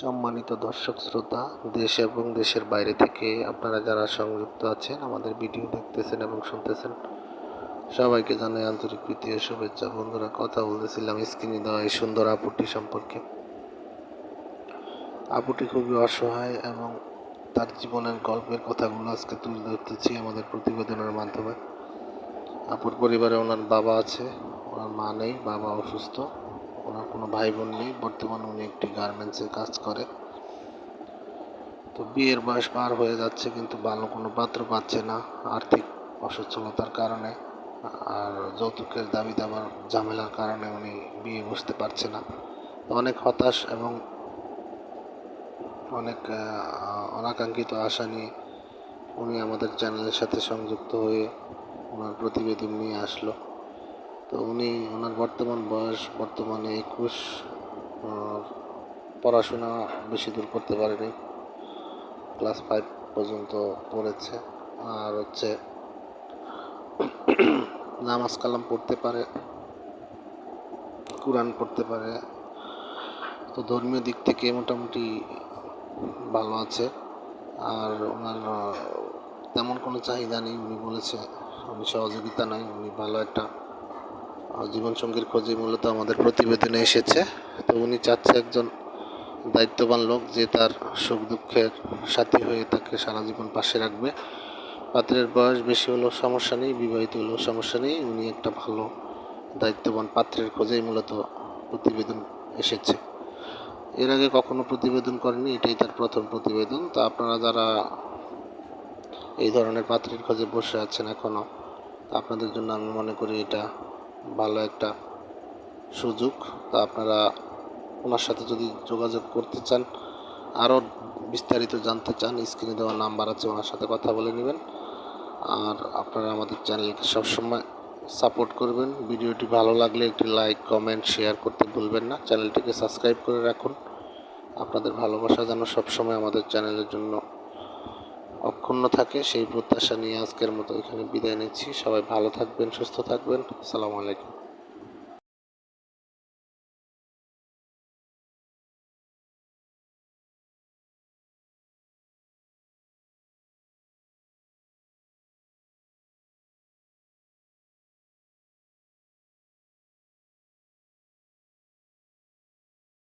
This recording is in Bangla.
সম্মানিত দর্শক শ্রোতা, দেশ এবং দেশের বাইরে থেকে আপনারা যারা সংযুক্ত আছেন, আমাদের ভিডিও দেখতেছেন এবং শুনতেছেন, সবাইকে জানাই আন্তরিক প্রীতি ও শুভেচ্ছা। বন্ধুরা, কথা বলতেছিলাম স্ক্রিনে দেওয়া এই সুন্দর আপুটি সম্পর্কে। আপুটি খুবই অসহায় এবং তার জীবনের গল্পের কথাগুলো আজকে তুলে ধরতেছি আমাদের প্রতিবেদনের মাধ্যমে। আপুর পরিবারে ওনার বাবা আছে, ওনার মা নেই, বাবা অসুস্থ। ওনার কোনো ভাই বোন নেই। বর্তমানে উনি একটি গার্মেন্টসে কাজ করে। তো বিয়ের বয়স পার হয়ে যাচ্ছে কিন্তু ভালো কোনো পাত্র পাচ্ছে না আর্থিক অসচ্ছলতার কারণে। আর যৌতুকের দাবি দাবার ঝামেলার কারণে উনি বিয়ে বসতে পারছে না। অনেক হতাশ এবং অনেক অনাকাঙ্ক্ষিত আশা নিয়ে উনি আমাদের চ্যানেলের সাথে সংযুক্ত হয়ে ওনার প্রতিবেদন নিয়ে আসলো। তো উনি, ওনার বর্তমান বয়স বর্তমানে একুশ পড়াশোনা বেশি দূর করতে পারেনি। ক্লাস ফাইভ পর্যন্ত পড়েছে। আর হচ্ছে, নামাজ কালাম পড়তে পারে, কোরআন পড়তে পারে। তো ধর্মীয় দিক থেকে মোটামুটি ভালো আছে। আর ওনার, তেমন কোনো চাহিদা নেই। উনি বলেছে উনি সহযোগিতা নাই, উনি ভালো একটা জীবনসঙ্গীর খোঁজে মূলত আমাদের প্রতিবেদনে এসেছে। তো উনি চাচ্ছে একজন দায়িত্ববান লোক যে তার সুখ দুঃখের সাথী হয়ে তাকে সারা জীবন পাশে রাখবে। পাত্রের বয়স বেশি হলেও সমস্যা নেই, বিবাহিত হলেও সমস্যা নেই। উনি একটা ভালো দায়িত্ববান পাত্রের খোঁজেই মূলত প্রতিবেদন এসেছে। এর আগে কখনো প্রতিবেদন করেনি, এটাই তার প্রথম প্রতিবেদন। তো আপনারা যারা এই ধরনের পাত্রের খোঁজে বসে আছেন এখনও আপনাদের জন্য আমি মনে করি এটা ভালো একটা সুযোগ। তা আপনারা ওনার সাথে যদি যোগাযোগ করতে চান, আরও বিস্তারিত জানতে চান, স্ক্রিনে দেওয়া নাম্বার আছে, ওনার সাথে কথা বলে নেবেন। আর আপনারা আমাদের চ্যানেলকে সবসময় সাপোর্ট করবেন। ভিডিওটি ভালো লাগলে একটি লাইক, কমেন্ট, শেয়ার করতে ভুলবেন না। চ্যানেলটিকে সাবস্ক্রাইব করে রাখুন। আপনাদের ভালোবাসা যেন সবসময় আমাদের চ্যানেলের জন্য অক্ষুণ্ণ থাকে, সেই প্রত্যাশা নিয়ে আজকের মতো এখানে বিদায় নিচ্ছি। সবাই ভালো থাকবেন, সুস্থ থাকবেন। আসসালামু আলাইকুম।